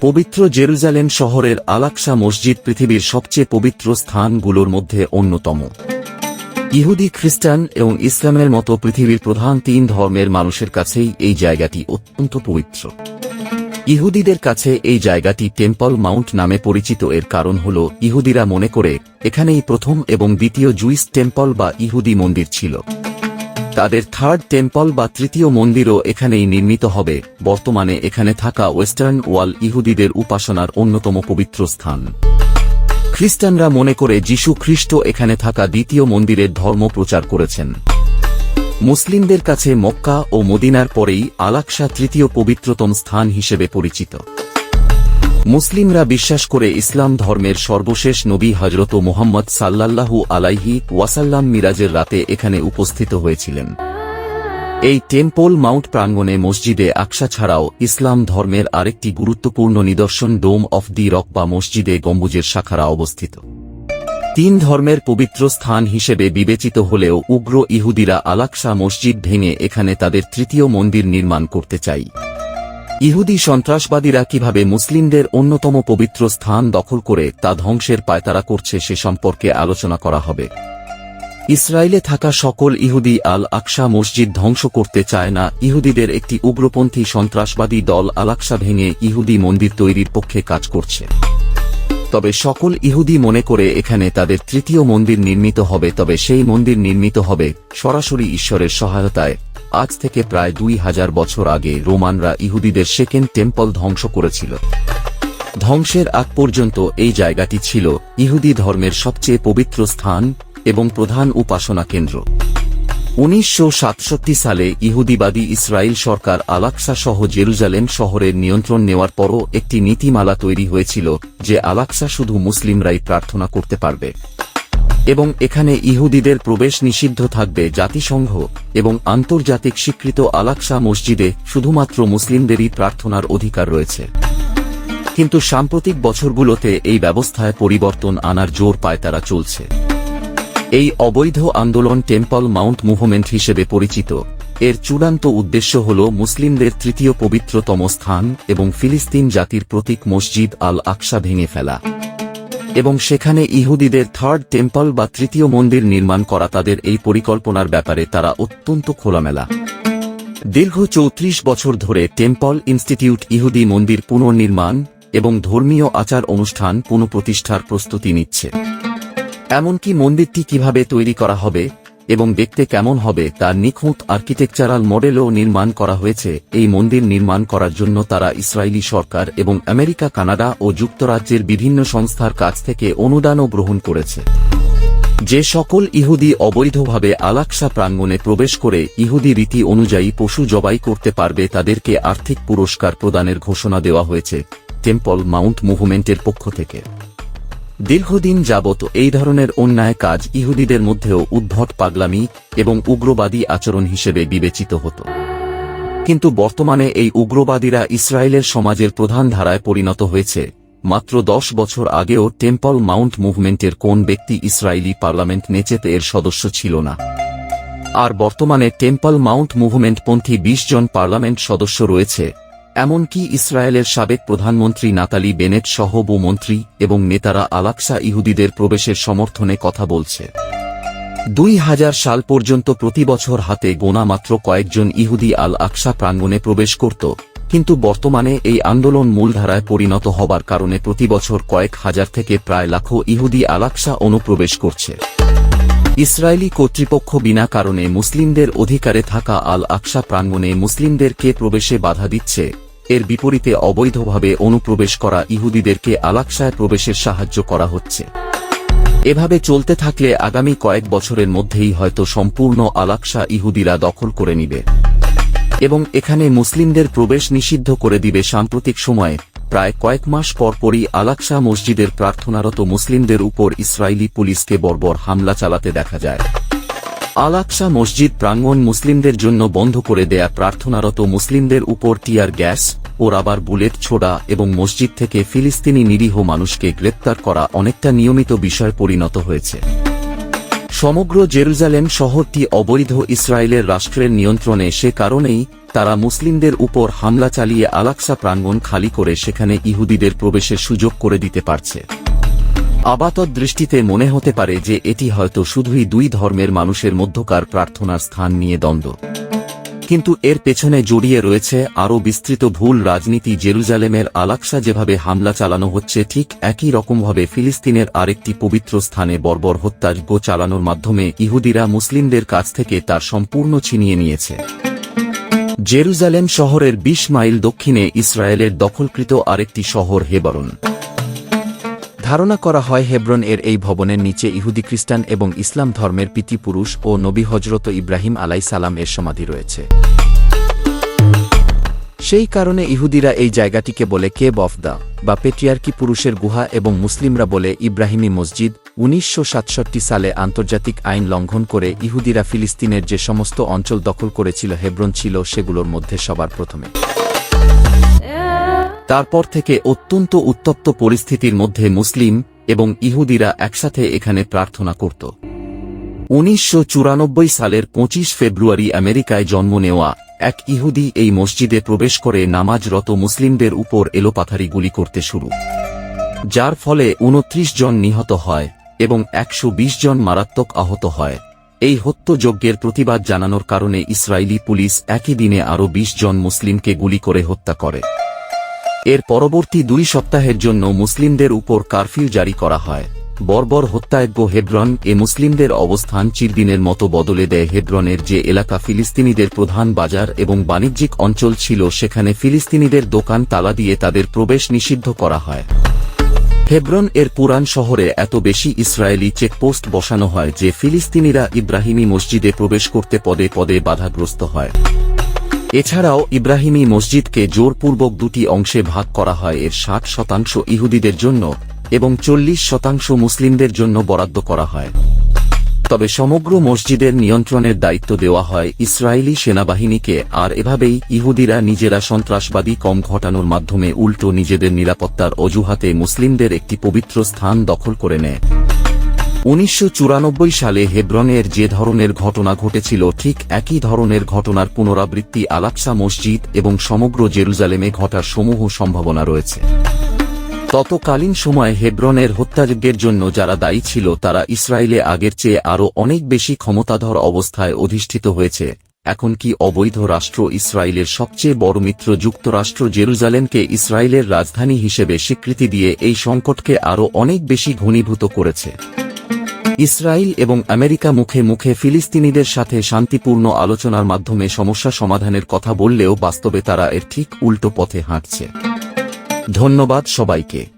পবিত্র জেরুজালেম শহরের আলাকসা মসজিদ পৃথিবীর সবচেয়ে পবিত্র স্থানগুলোর মধ্যে অন্যতম। ইহুদি, খ্রিস্টান এবং ইসলামের মতো পৃথিবীর প্রধান তিন ধর্মের মানুষের কাছেই এই জায়গাটি অত্যন্ত পবিত্র। ইহুদিদের কাছে এই জায়গাটি টেম্পল মাউন্ট নামে পরিচিত, এর কারণ হল ইহুদিরা মনে করে, এখানেই প্রথম এবং দ্বিতীয় জুইস টেম্পল বা ইহুদি মন্দির ছিল। তাদের থার্ড টেম্পল বা তৃতীয় মন্দিরও এখানেই নির্মিত হবে। বর্তমানে এখানে থাকা ওয়েস্টার্ন ওয়াল ইহুদিদের উপাসনার অন্যতম পবিত্র স্থান। খ্রিস্টানরা মনে করে যীশু খ্রিস্ট এখানে থাকা দ্বিতীয় মন্দিরের ধর্ম প্রচার করেছেন। মুসলিমদের কাছে মক্কা ও মদিনার পরেই আলাকসা তৃতীয় পবিত্রতম স্থান হিসেবে পরিচিত। মুসলিমরা বিশ্বাস করে ইসলাম ধর্মের সর্বশেষ নবী হজরত মোহাম্মদ সাল্লাল্লাহু আলাইহি ওয়াসাল্লাম মিরাজের রাতে এখানে উপস্থিত হয়েছিলেন। এই টেম্পল মাউন্ট প্রাঙ্গণে মসজিদে আকসা ছাড়াও ইসলাম ধর্মের আরেকটি গুরুত্বপূর্ণ নিদর্শন ডোম অফ দি রক বা মসজিদে গম্বুজের শাখারা অবস্থিত। তিন ধর্মের পবিত্র স্থান হিসেবে বিবেচিত হলেও উগ্র ইহুদিরা আলাকসা মসজিদ ভেঙে এখানে তাদের তৃতীয় মন্দির নির্মাণ করতে চাই। ইহুদি সন্ত্রাসবাদীরা কীভাবে মুসলিমদের অন্যতম পবিত্র স্থান দখল করে তা ধ্বংসের পায়তারা করছে সে সম্পর্কে আলোচনা করা হবে। ইসরায়েলে থাকা সকল ইহুদি আল আকসা মসজিদ ধ্বংস করতে চায় না। ইহুদিদের একটি উগ্রপন্থী সন্ত্রাসবাদী দল আলাকসা ভেঙে ইহুদি মন্দির তৈরির পক্ষে কাজ করছে। তবে সকল ইহুদি মনে করে এখানে তাদের তৃতীয় মন্দির নির্মিত হবে, তবে সেই মন্দির নির্মিত হবে সরাসরি ঈশ্বরের সহায়তায়। আজ থেকে প্রায় দুই হাজার বছর আগে রোমানরা ইহুদিদের সেকেন্ড টেম্পল ধ্বংস করেছিল। ধ্বংসের আগ পর্যন্ত এই জায়গাটি ছিল ইহুদি ধর্মের সবচেয়ে পবিত্র স্থান এবং প্রধান উপাসনা কেন্দ্র। উনিশশো সাতষট্টি সালে ইহুদিবাদী ইসরায়েল সরকার আলাক্সা সহ জেরুজালেম শহরের নিয়ন্ত্রণ নেওয়ার পরও একটি নীতিমালা তৈরি হয়েছিল যে আলাক্সা শুধু মুসলিমরাই প্রার্থনা করতে পারবে। এবং এখানে ইহুদিদের প্রবেশ নিষিদ্ধ থাকবে জাতিসংঘ এবং আন্তর্জাতিক স্বীকৃত আলাক্সা মসজিদে শুধুমাত্র মুসলিমদেরই প্রার্থনার অধিকার রয়েছে। কিন্তু সাম্প্রতিক বছরগুলোতে এই ব্যবস্থায় পরিবর্তন আনার জোর পায় তারা চলছে। এই অবৈধ আন্দোলন টেম্পল মাউন্ট মুভমেন্ট হিসেবে পরিচিত। এর চূড়ান্ত উদ্দেশ্য হল মুসলিমদের তৃতীয় পবিত্রতম স্থান এবং ফিলিস্তিন জাতির প্রতীক মসজিদ আল আকসা ভেঙে ফেলা। এবং সেখানে ইহুদিদের থার্ড টেম্পল বা তৃতীয় মন্দির নির্মাণ করা তাদের এই পরিকল্পনার ব্যাপারে তারা অত্যন্ত খোলামেলা। দীর্ঘ চৌত্রিশ বছর ধরে টেম্পল ইনস্টিটিউট ইহুদি মন্দির পুনর্নির্মাণ এবং ধর্মীয় আচার অনুষ্ঠান পুনঃপ্রতিষ্ঠার প্রস্তুতি নিচ্ছে। এমনকি মন্দিরটি কীভাবে তৈরি করা হবে এবং দেখতে কেমন হবে তার নিখুঁত আর্কিটেকচারাল মডেলও নির্মাণ করা হয়েছে। এই মন্দির নির্মাণ করার জন্য তারা ইসরায়েলি সরকার এবং আমেরিকা, কানাডা ও যুক্তরাজ্যের বিভিন্ন সংস্থার কাছ থেকে অনুদানও গ্রহণ করেছে। যে সকল ইহুদি অবৈধভাবে আলাক্সা প্রাঙ্গণে প্রবেশ করে ইহুদি রীতি অনুযায়ী পশু জবাই করতে পারবে তাদেরকে আর্থিক পুরস্কার প্রদানের ঘোষণা দেওয়া হয়েছে টেম্পল মাউন্ট মুভমেন্টের পক্ষ থেকে। দীর্ঘদিন যাবত এই ধরনের অন্যায় কাজ ইহুদিদের মধ্যেও উদ্ভট পাগলামি এবং উগ্রবাদী আচরণ হিসেবে বিবেচিত হতো। কিন্তু বর্তমানে এই উগ্রবাদীরা ইসরায়েলের সমাজের প্রধান ধারায় পরিণত হয়েছে। মাত্র দশ বছর আগেও টেম্পল মাউন্ট মুভমেন্টের কোন ব্যক্তি ইসরায়েলি পার্লামেন্ট নেচেতে এর সদস্য ছিল না। আর বর্তমানে টেম্পল মাউন্ট মুভমেন্টপন্থী বিশ জন পার্লামেন্ট সদস্য রয়েছে। এমনকি ইসরায়েলের সাবেক প্রধানমন্ত্রী নাতালি বেনেট সহ মন্ত্রী এবং নেতারা আলাক্সা ইহুদিদের প্রবেশের সমর্থনে কথা বলছে। দুই হাজার সাল পর্যন্ত প্রতি বছর হাতে গোনা মাত্র কয়েকজন ইহুদি আল আকসা প্রাঙ্গণে প্রবেশ করত, কিন্তু বর্তমানে এই আন্দোলন মূলধারায় পরিণত হবার কারণে প্রতি বছর কয়েক হাজার থেকে প্রায় লাখো ইহুদি আলাক্সা অনুপ্রবেশ করছে। ইসরায়েলি কর্তৃপক্ষ বিনা কারণে মুসলিমদের অধিকারে থাকা আল আকসা প্রাঙ্গণে মুসলিমদেরকে প্রবেশে বাধা দিচ্ছে। এর বিপরীতে অবৈধভাবে অনুপ্রবেশ করা ইহুদিদেরকে আলাকসায় প্রবেশের সাহায্য করা হচ্ছে। এভাবে চলতে থাকলে আগামী কয়েক বছরের মধ্যেই হয়তো সম্পূর্ণ আলাকসা ইহুদিরা দখল করে নিবে। এবং এখানে মুসলিমদের প্রবেশ নিষিদ্ধ করে দিবে সাম্প্রতিক সময়ে। প্রায় কয়েক মাস পরপরই আলাকসা মসজিদের প্রার্থনারত মুসলিমদের উপর ইসরায়েলি পুলিশকে বর্বর হামলা চালাতে দেখা যায়। আলাকসা মসজিদ প্রাঙ্গণ মুসলিমদের জন্য বন্ধ করে দেয়া প্রার্থনারত মুসলিমদের উপর টিয়ার গ্যাস ও রাবার বুলেট ছোড়া এবং মসজিদ থেকে ফিলিস্তিনি নিরীহ মানুষকে গ্রেপ্তার করা অনেকটা নিয়মিত বিষয় পরিণত হয়েছে। সমগ্র জেরুজালেম শহরটি অবৈধ ইসরায়েলের রাষ্ট্রের নিয়ন্ত্রণে সে কারণেই তারা মুসলিমদের উপর হামলা চালিয়ে আলাক্সা প্রাঙ্গণ খালি করে সেখানে ইহুদিদের প্রবেশের সুযোগ করে দিতে পারছে। আপাতত দৃষ্টিতে মনে হতে পারে যে এটি হয়তো শুধুই দুই ধর্মের মানুষের মধ্যকার প্রার্থনার স্থান নিয়ে দ্বন্দ্ব। কিন্তু এর পেছনে জড়িয়ে রয়েছে আরও বিস্তৃত ভুল রাজনীতি। জেরুজালেমের আলাক্সা যেভাবে হামলা চালানো হচ্ছে, ঠিক একই রকমভাবে ফিলিস্তিনের আরেকটি পবিত্র স্থানে বর্বর হত্যাযজ্ঞ চালানোর মাধ্যমে ইহুদিরা মুসলিমদের কাছ থেকে তার সম্পূর্ণ ছিনিয়ে নিয়েছে। জেরুজালেম শহরের ২০ মাইল দক্ষিণে ইসরায়েলের দখলকৃত আরেকটি শহর হেবরন। ধারণা করা হয় হেব্রন এর এই ভবনের নিচে ইহুদি খ্রিস্টান এবং ইসলাম ধর্মের পিতৃপুরুষ ও নবী হজরত ইব্রাহিম আলাই সালাম এর সমাধি রয়েছে। সেই কারণে ইহুদিরা এই জায়গাটিকে বলে কেব অফ দ্য, বা পেট্রিয়ার্কি পুরুষের গুহা এবং মুসলিমরা বলে ইব্রাহিমী মসজিদ, উনিশশো সাতষট্টি সালে আন্তর্জাতিক আইন লঙ্ঘন করে ইহুদিরা ফিলিস্তিনের যে সমস্ত অঞ্চল দখল করেছিল হেব্রন ছিল সেগুলোর মধ্যে সবার প্রথমে। তারপর থেকে অত্যন্ত উত্তপ্ত পরিস্থিতির মধ্যে মুসলিম এবং ইহুদিরা একসাথে এখানে প্রার্থনা করত। উনিশশো চুরানব্বই সালের ২৫ ফেব্রুয়ারি আমেরিকায় জন্ম নেওয়া এক ইহুদি এই মসজিদে প্রবেশ করে নামাজরত মুসলিমদের উপর এলোপাথারি গুলি করতে শুরু। যার ফলে উনত্রিশ জন নিহত হয় এবং একশো বিশ জন মারাত্মক আহত হয়। এই হত্যযজ্ঞের প্রতিবাদ জানানোর কারণে ইসরায়েলি পুলিশ একই দিনে আরও ২০ জন মুসলিমকে গুলি করে হত্যা করে। এর পরবর্তী দুই সপ্তাহের জন্য মুসলিমদের উপর কারফিউ জারি করা হয়। বর্বর হত্যায়জ্ঞ হেব্রন এ মুসলিমদের অবস্থান চিরদিনের মতো বদলে দেয় হেব্রনের যে এলাকা ফিলিস্তিনিদের প্রধান বাজার এবং বাণিজ্যিক অঞ্চল ছিল সেখানে ফিলিস্তিনিদের দোকান তালা দিয়ে তাদের প্রবেশ নিষিদ্ধ করা হয়। হেব্রন এর পুরান শহরে এত বেশি ইসরায়েলি চেকপোস্ট বসানো হয় যে ফিলিস্তিনিরা ইব্রাহিমী মসজিদে প্রবেশ করতে পদে পদে বাধাগ্রস্ত হয়। এছাড়াও ইব্রাহিমী মসজিদকে জোরপূর্বক দুটি অংশে ভাগ করা হয়। এর ষাট শতাংশ ইহুদিদের জন্য এবং চল্লিশ শতাংশ মুসলিমদের জন্য বরাদ্দ করা হয়। তবে সমগ্র মসজিদের নিয়ন্ত্রণের দায়িত্ব দেওয়া হয় ইসরায়েলি সেনাবাহিনীকে, আর এভাবেই ইহুদিরা নিজেরা সন্ত্রাসবাদী কম ঘটানোর মাধ্যমে উল্টো নিজেদের নিরাপত্তার অজুহাতে মুসলিমদের একটি পবিত্র স্থান দখল করে নেয়। উনিশশো চুরানব্বই সালে হেব্রনের যে ধরনের ঘটনা ঘটেছিল, ঠিক একই ধরনের ঘটনার পুনরাবৃত্তি আলাক্সা মসজিদ এবং সমগ্র জেরুজালেমে ঘটার সমূহ সম্ভাবনা রয়েছে। ততকালীন সময়ে হেব্রনের হত্যাযজ্ঞের জন্য যারা দায়ী ছিল, তারা ইসরায়েলে আগের চেয়ে আরও অনেক বেশি ক্ষমতাধর অবস্থায় অধিষ্ঠিত হয়েছে। এখন কি অবৈধ রাষ্ট্র ইসরায়েলের সবচেয়ে বড় মিত্র যুক্তরাষ্ট্র জেরুজালেমকে ইসরায়েলের রাজধানী হিসেবে স্বীকৃতি দিয়ে এই সংকটকে আরও অনেক বেশি ঘনীভূত করেছে? ইসরায়েল এবং আমেরিকা মুখে মুখে ফিলিস্তিনিদের সাথে শান্তিপূর্ণ আলোচনার মাধ্যমে সমস্যা সমাধানের কথা বললেও বাস্তবে তারা এর ঠিক উল্টো পথে হাঁটছে। ধন্যবাদ সবাইকে।